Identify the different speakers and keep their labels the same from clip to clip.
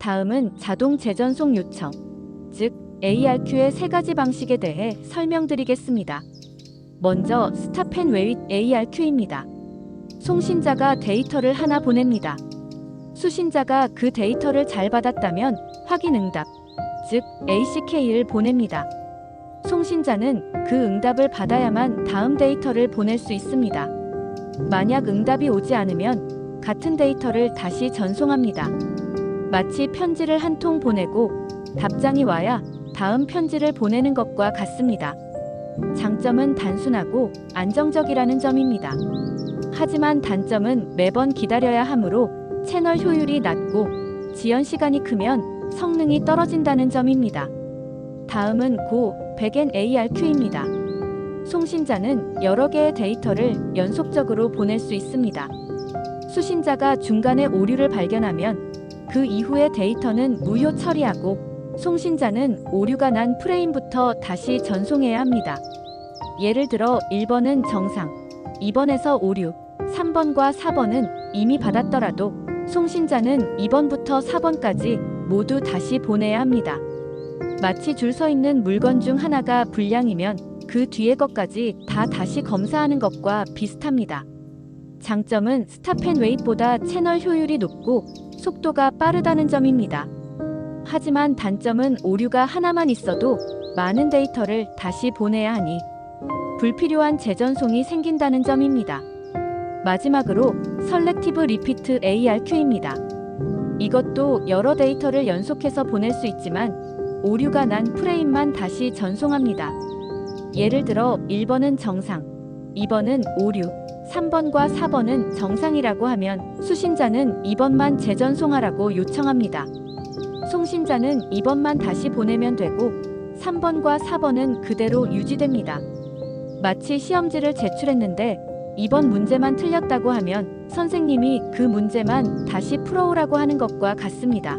Speaker 1: 다음은 자동 재전송 요청, 즉 ARQ의 세 가지 방식에 대해 설명드리겠습니다. 먼저 스탑 앤 웨잇 ARQ입니다. 송신자가 데이터를 하나 보냅니다. 수신자가 그 데이터를 잘 받았다면 확인 응답, 즉 ACK를 보냅니다. 송신자는 그 응답을 받아야만 다음 데이터를 보낼 수 있습니다. 만약 응답이 오지 않으면 같은 데이터를 다시 전송합니다. 마치 편지를 한 통 보내고 답장이 와야 다음 편지를 보내는 것과 같습니다. 장점은 단순하고 안정적이라는 점입니다. 하지만 단점은 매번 기다려야 하므로 채널 효율이 낮고 지연 시간이 크면 성능이 떨어진다는 점입니다. 다음은 고 백엔 ARQ입니다. 송신자는 여러 개의 데이터를 연속적으로 보낼 수 있습니다. 수신자가 중간에 오류를 발견하면 그 이후의 데이터는 무효 처리하고 송신자는 오류가 난 프레임부터 다시 전송해야 합니다. 예를 들어 1번은 정상, 2번에서 오류, 3번과 4번은 이미 받았더라도 송신자는 2번부터 4번까지 모두 다시 보내야 합니다. 마치 줄 서 있는 물건 중 하나가 불량이면 그 뒤의 것까지 다 다시 검사하는 것과 비슷합니다. 장점은 스탑앤웨이트보다 채널 효율이 높고 속도가 빠르다는 점입니다. 하지만 단점은 오류가 하나만 있어도 많은 데이터를 다시 보내야 하니 불필요한 재전송이 생긴다는 점입니다. 마지막으로 설렉티브 리피트 ARQ입니다. 이것도 여러 데이터를 연속해서 보낼 수 있지만 오류가 난 프레임만 다시 전송합니다. 예를 들어 1번은 정상, 2번은 오류, 3번과 4번은 정상이라고 하면 수신자는 2번만 재전송하라고 요청합니다. 송신자는 2번만 다시 보내면 되고 3번과 4번은 그대로 유지됩니다. 마치 시험지를 제출했는데 2번 문제만 틀렸다고 하면 선생님이 그 문제만 다시 풀어오라고 하는 것과 같습니다.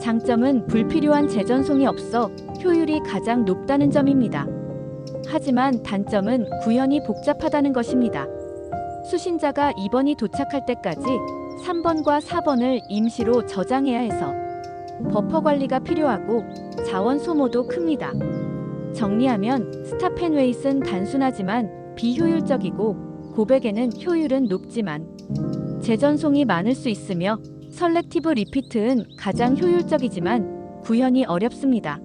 Speaker 1: 장점은 불필요한 재전송이 없어 효율이 가장 높다는 점입니다. 하지만 단점은 구현이 복잡하다는 것입니다. 수신자가 2번이 도착할 때까지 3번과 4번을 임시로 저장해야 해서 버퍼 관리가 필요하고 자원 소모도 큽니다. 정리하면 스탑앤웨이트는 단순하지만 비효율적이고 고백에는 효율은 높지만 재전송이 많을 수 있으며 설렉티브 리피트는 가장 효율적이지만 구현이 어렵습니다.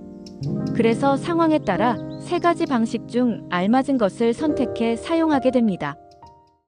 Speaker 1: 그래서 상황에 따라 세 가지 방식 중 알맞은 것을 선택해 사용하게 됩니다.